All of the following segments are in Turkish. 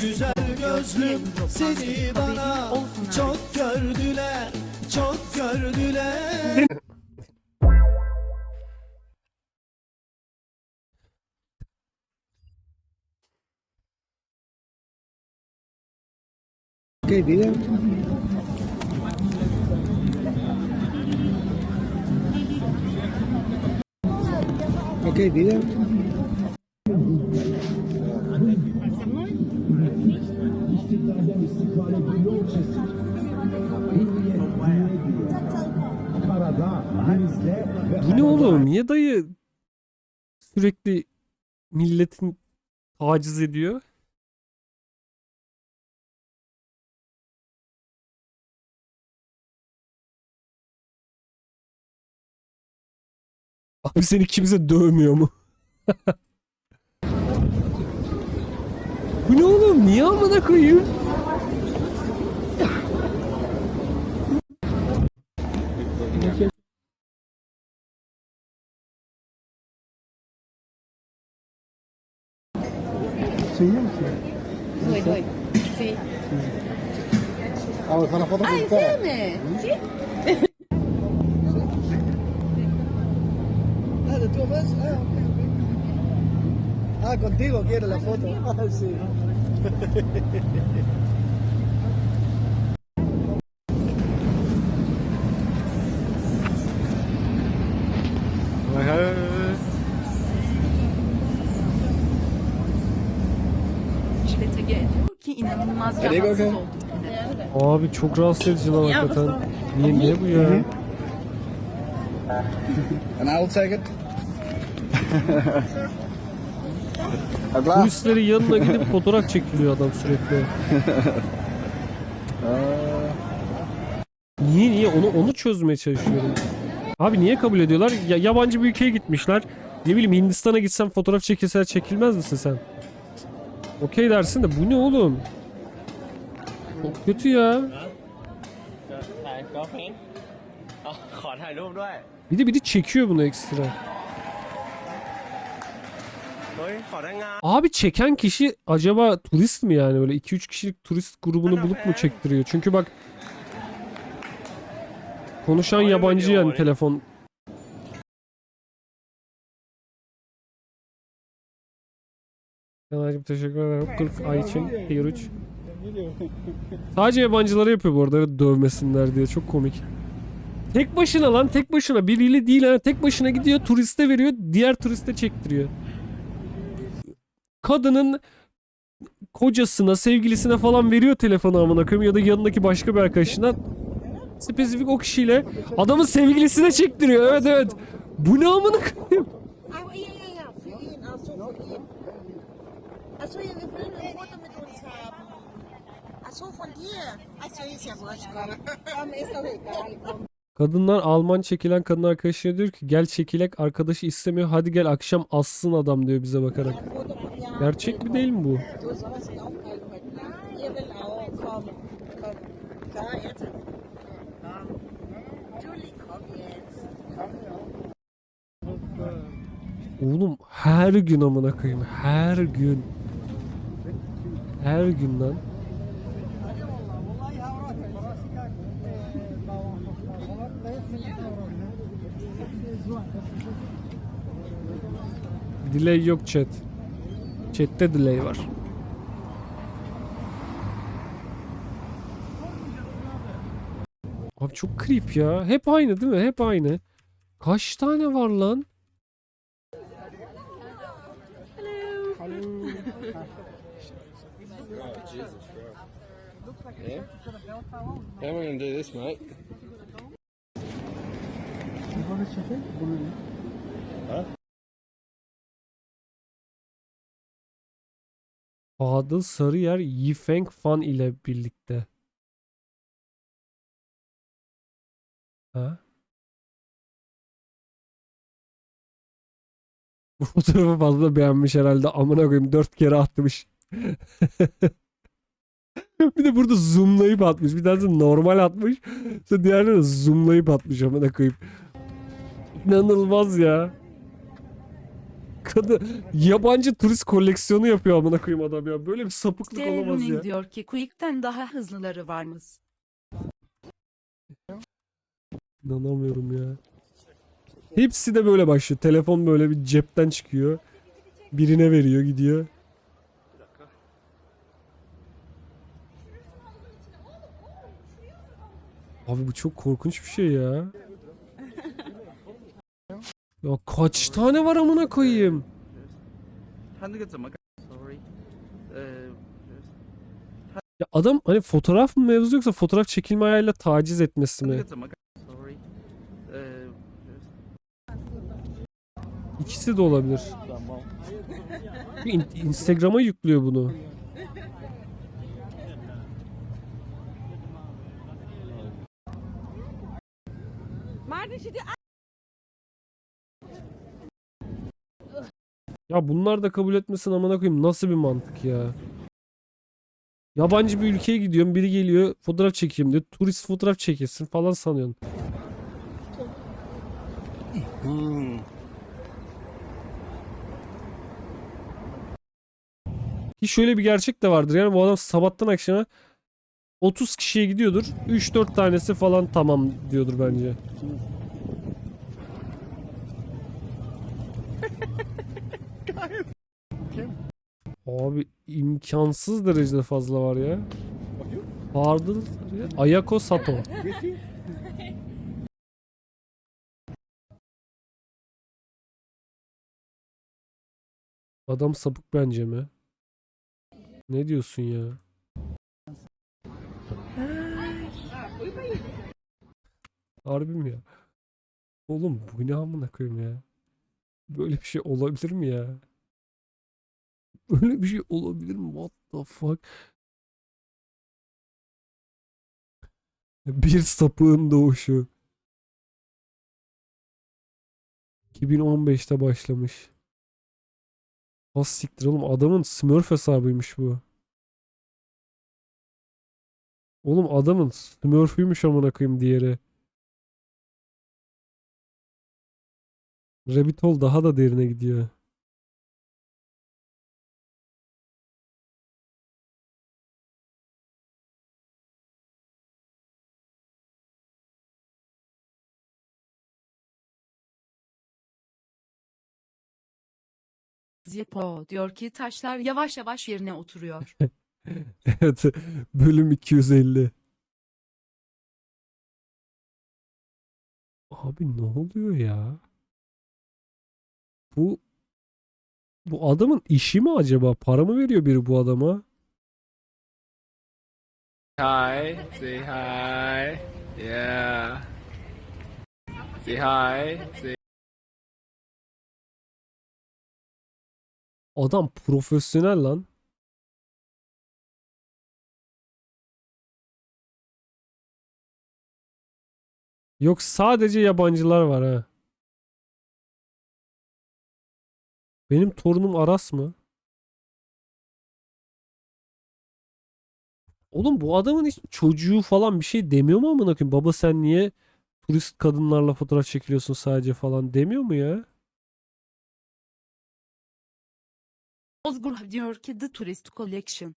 güzel gözlüm. Seni bana çok gördüler çok gördüler. ¿Qué diga? Ok, diga. Bu ne oğlum? Niye dayı sürekli milletin taciz ediyor? Abi seni kimse dövmüyor mu? Bu ne oğlum? Niye amına koyayım? Doy, doy. Sí. Vamos a la foto Ah, con ¿en cara. serio? ¿Sí? Ah, ¿de tu vez? Ah, ok, ok. Ah, contigo quiere la foto. Ah, sí. Şiddete ediyor ki inanılmaz Nereye rahatsız bakın? oldum. Abi çok rahatsız edici lan hakikaten. Niye, niye bu ya? And I will take it. Allah. Turistlerin yanına gidip fotoğraf çekiliyor adam sürekli. niye niye onu onu çözmeye çalışıyorum. Abi niye kabul ediyorlar? Ya, yabancı bir ülkeye gitmişler. Ne bileyim Hindistan'a gitsen fotoğraf çekilse çekilmez misin sen? Okey dersin de bu ne oğlum? Çok kötü ya. Bir de biri çekiyor bunu ekstra. Abi çeken kişi acaba turist mi yani böyle 2-3 kişilik turist grubunu bulup mu çektiriyor? Çünkü bak konuşan yabancı yani telefon. Yanacım teşekkür ederim. 40 ay için tier 3. Sadece yabancılara yapıyor bu arada dövmesinler diye çok komik. Tek başına lan tek başına biriyle değil ha tek başına gidiyor turiste veriyor diğer turiste çektiriyor. Kadının kocasına, sevgilisine falan veriyor telefonu amına koyayım ya da yanındaki başka bir arkadaşına spesifik o kişiyle adamın sevgilisine çektiriyor. Evet evet. Bu ne amına koyayım? Ah, ja, ja, ja, für ihn, ach so, für ihn. Ach so, ja, wir von dir. Ach so, ist ja wurscht. Komm, ist doch egal, komm. Kadınlar Alman çekilen kadın arkadaşına diyor ki gel çekilek arkadaşı istemiyor hadi gel akşam assın adam diyor bize bakarak. Gerçek mi değil mi bu? Oğlum her gün amına koyayım her gün. Her gün lan. Delay yok chat. Chat'te delay var. Abi çok creep ya. Hep aynı değil mi? Hep aynı. Kaç tane var lan? How am I gonna do this, mate? Fadıl Sarıyer Yifeng Fan ile birlikte. Ha? Bu fotoğrafı fazla beğenmiş herhalde. Amına koyayım dört kere atmış. bir de burada zoomlayıp atmış. Bir tanesi normal atmış. Sonra diğerleri de zoomlayıp atmış amına koyayım. İnanılmaz ya. Kadın yabancı turist koleksiyonu yapıyor amına koyayım adam ya. Böyle bir sapıklık olamaz ya. Sterling diyor ki Quick'ten daha hızlıları varmış. İnanamıyorum ya. Hepsi de böyle başlıyor. Telefon böyle bir cepten çıkıyor. Birine veriyor gidiyor. Abi bu çok korkunç bir şey ya. Ya kaç tane var amına koyayım? Ya adam hani fotoğraf mı mevzu yoksa fotoğraf çekilme ayağıyla taciz etmesi mi? İkisi de olabilir. Instagram'a yüklüyor bunu. Mardin Şidi Ya bunlar da kabul etmesin amına koyayım. Nasıl bir mantık ya? Yabancı bir ülkeye gidiyorum. Biri geliyor fotoğraf çekeyim diyor. Turist fotoğraf çekilsin falan sanıyorsun. Ki şöyle bir gerçek de vardır. Yani bu adam sabahtan akşama 30 kişiye gidiyordur. 3-4 tanesi falan tamam diyordur bence. Abi imkansız derecede fazla var ya. Vardır ya. Ayako Sato. Adam sapık bence mi? Ne diyorsun ya? Harbi mi ya? Oğlum bu ne amına koyayım ya? Böyle bir şey olabilir mi ya? Böyle bir şey olabilir mi? What the fuck? Bir sapığın doğuşu. 2015'te başlamış. Az siktir oğlum adamın Smurf hesabıymış bu. Oğlum adamın Smurf'üymüş amına koyayım diğeri. Rabbit Hole daha da derine gidiyor. Zippo diyor ki taşlar yavaş yavaş yerine oturuyor. Evet. Bölüm 250. Abi ne oluyor ya? Bu bu adamın işi mi acaba? Para mı veriyor biri bu adama? Hi, say hi. Yeah. Say hi. Say Adam profesyonel lan. Yok sadece yabancılar var ha. Benim torunum Aras mı? Oğlum bu adamın hiç çocuğu falan bir şey demiyor mu amına koyayım? Baba sen niye turist kadınlarla fotoğraf çekiliyorsun sadece falan demiyor mu ya? Ozgur diyor ki The Tourist Collection.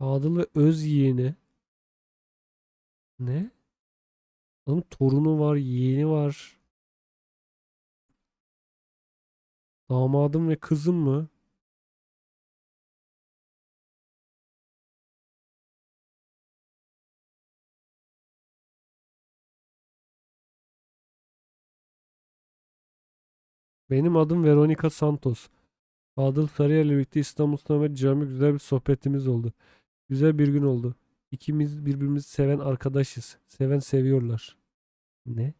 Adıl ve öz yeğeni. Ne? Adamın torunu var, yeğeni var. Damadım ve kızım mı? Benim adım Veronica Santos. Adıl Sarıyer ile birlikte İstanbul Sultanahmet Camii güzel bir sohbetimiz oldu. Güzel bir gün oldu. İkimiz birbirimizi seven arkadaşız. Seven seviyorlar. Ne?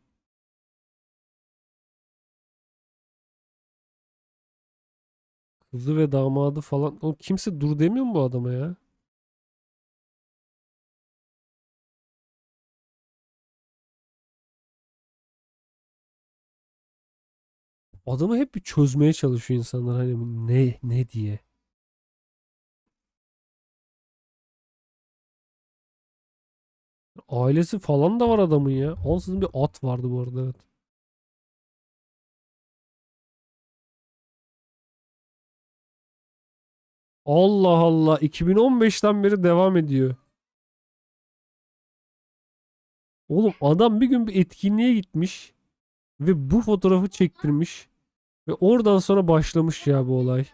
Kızı ve damadı falan. O kimse dur demiyor mu bu adama ya? adamı hep bir çözmeye çalışıyor insanlar hani ne ne diye. Ailesi falan da var adamın ya. Ansızın bir at vardı bu arada evet. Allah Allah 2015'ten beri devam ediyor. Oğlum adam bir gün bir etkinliğe gitmiş ve bu fotoğrafı çektirmiş ve oradan sonra başlamış ya bu olay.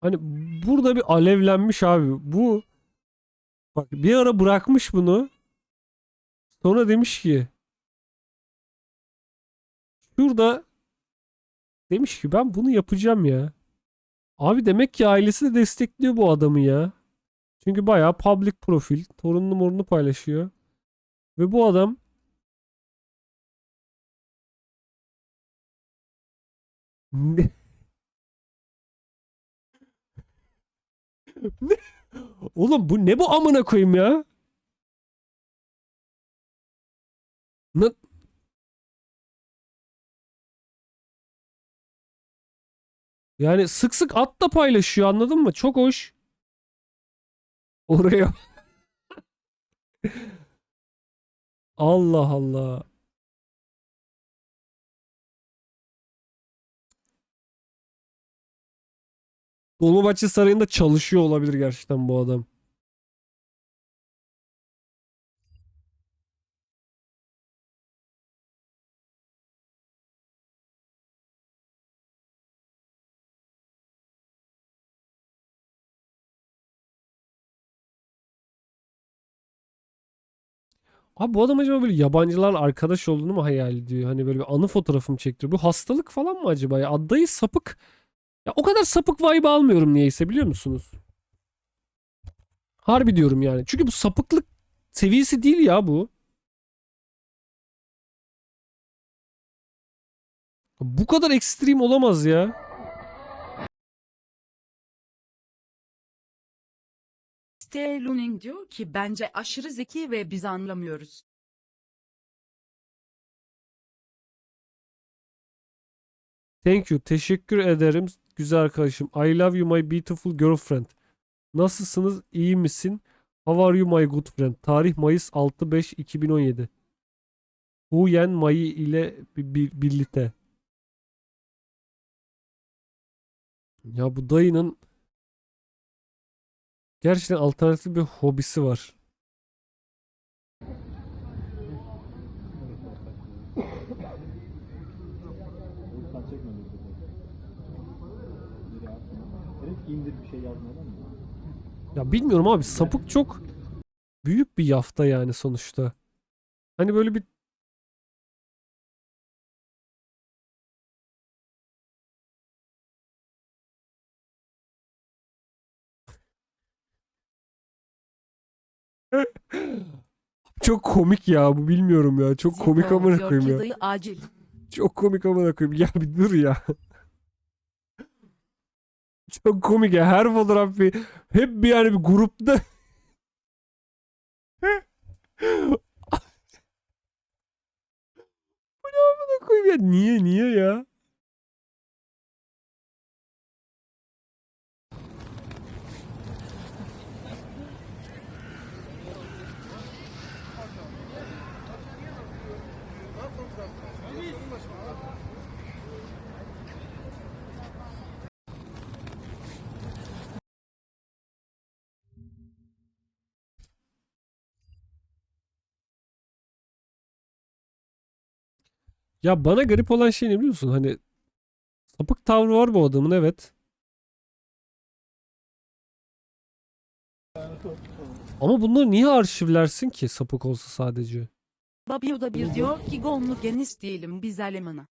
Hani burada bir alevlenmiş abi. Bu bak bir ara bırakmış bunu. Sonra demiş ki şurada demiş ki ben bunu yapacağım ya. Abi demek ki ailesi de destekliyor bu adamı ya. Çünkü bayağı public profil. Torununu morunu paylaşıyor. Ve bu adam ne? Ne? Oğlum bu ne bu amına koyayım ya? Ne? Yani sık sık at da paylaşıyor anladın mı? Çok hoş. Oraya. Allah Allah. Dolmabahçe Sarayı'nda çalışıyor olabilir gerçekten bu adam. Abi bu adam acaba böyle yabancılarla arkadaş olduğunu mu hayal ediyor? Hani böyle bir anı fotoğrafım çektiriyor. Bu hastalık falan mı acaba ya? Adayı sapık. Ya o kadar sapık vibe almıyorum niyeyse biliyor musunuz? Harbi diyorum yani. Çünkü bu sapıklık seviyesi değil ya bu. Bu kadar ekstrem olamaz ya. Steluning diyor ki bence aşırı zeki ve biz anlamıyoruz. Thank you. Teşekkür ederim güzel arkadaşım. I love you my beautiful girlfriend. Nasılsınız? İyi misin? How are you my good friend? Tarih Mayıs 6-5-2017. Hu Yen Mai ile bi- bi- birlikte. Ya bu dayının gerçekten alternatif bir hobisi var. Ya bilmiyorum abi sapık çok büyük bir yafta yani sonuçta. Hani böyle bir Çok komik ya bu bilmiyorum ya. Çok komik amına koyayım ya. acil. Çok komik amına koyayım. Ya bir dur ya. Çok komik ya. Her fotoğraf bir hep bir yani bir grupta Bu ne amına koyayım ya? Niye niye ya? Ya bana garip olan şey ne biliyor musun? Hani sapık tavrı var bu adamın evet. Ama bunları niye arşivlersin ki sapık olsa sadece? Babio da bir diyor ki gonlu geniş değilim biz elemana.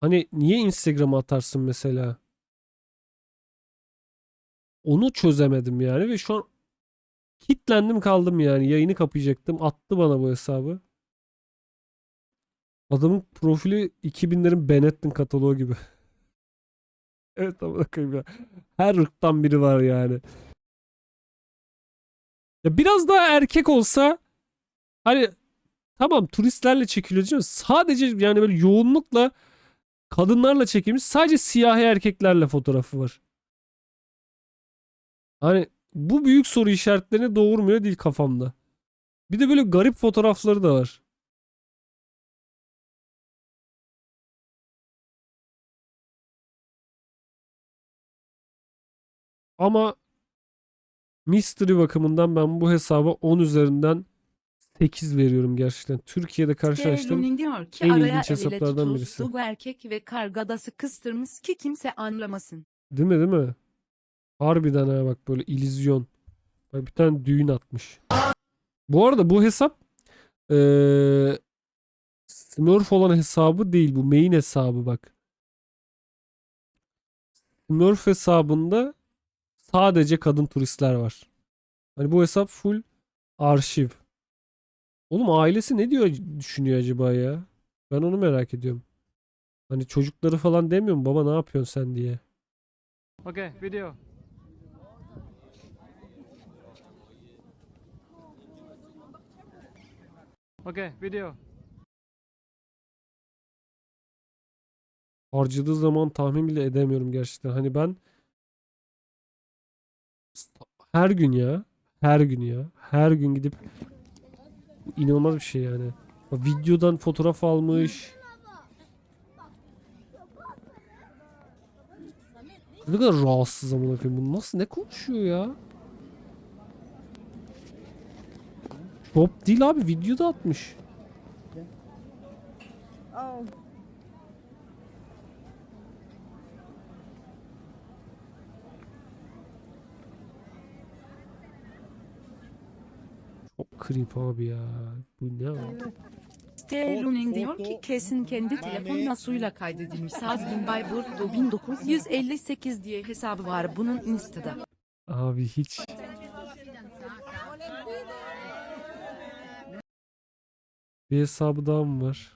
Hani niye Instagram'a atarsın mesela? Onu çözemedim yani ve şu an kitlendim kaldım yani. Yayını kapayacaktım. Attı bana bu hesabı. Adamın profili 2000'lerin Benetton kataloğu gibi. evet ama bakayım ya. Her ırktan biri var yani. Ya biraz daha erkek olsa hani tamam turistlerle çekiliyor. Sadece yani böyle yoğunlukla kadınlarla çekilmiş sadece siyahi erkeklerle fotoğrafı var. Hani bu büyük soru işaretlerini doğurmuyor değil kafamda. Bir de böyle garip fotoğrafları da var. Ama mystery bakımından ben bu hesaba 10 üzerinden 8 veriyorum gerçekten. Türkiye'de karşılaştığım Sterling diyor ki en araya ilginç elle hesaplardan tutuldu birisi. bu erkek ve kargadası kıstırmış ki kimse anlamasın. Değil mi değil mi? Harbiden ha bak böyle illüzyon. Bak bir tane düğün atmış. Bu arada bu hesap eee Smurf olan hesabı değil. Bu main hesabı bak. Smurf hesabında sadece kadın turistler var. Hani bu hesap full arşiv. Oğlum ailesi ne diyor düşünüyor acaba ya? Ben onu merak ediyorum. Hani çocukları falan demiyor mu baba ne yapıyorsun sen diye. Okay, video. Okay, video. harcadığı zaman tahmin bile edemiyorum gerçekten. Hani ben her gün ya, her gün ya, her gün gidip Bu inanılmaz bir şey yani. Videodan fotoğraf almış. Ne kadar rahatsız amına koyayım. Bu nasıl ne konuşuyor ya? Top değil abi videoda atmış. Çok creep abi ya. Bu ne abi? Sterling diyor ki kesin kendi telefonla suyla kaydedilmiş Sazgin Bayburt'u 1958 diye hesabı var bunun Insta'da. Abi hiç. Bir hesabı daha mı var?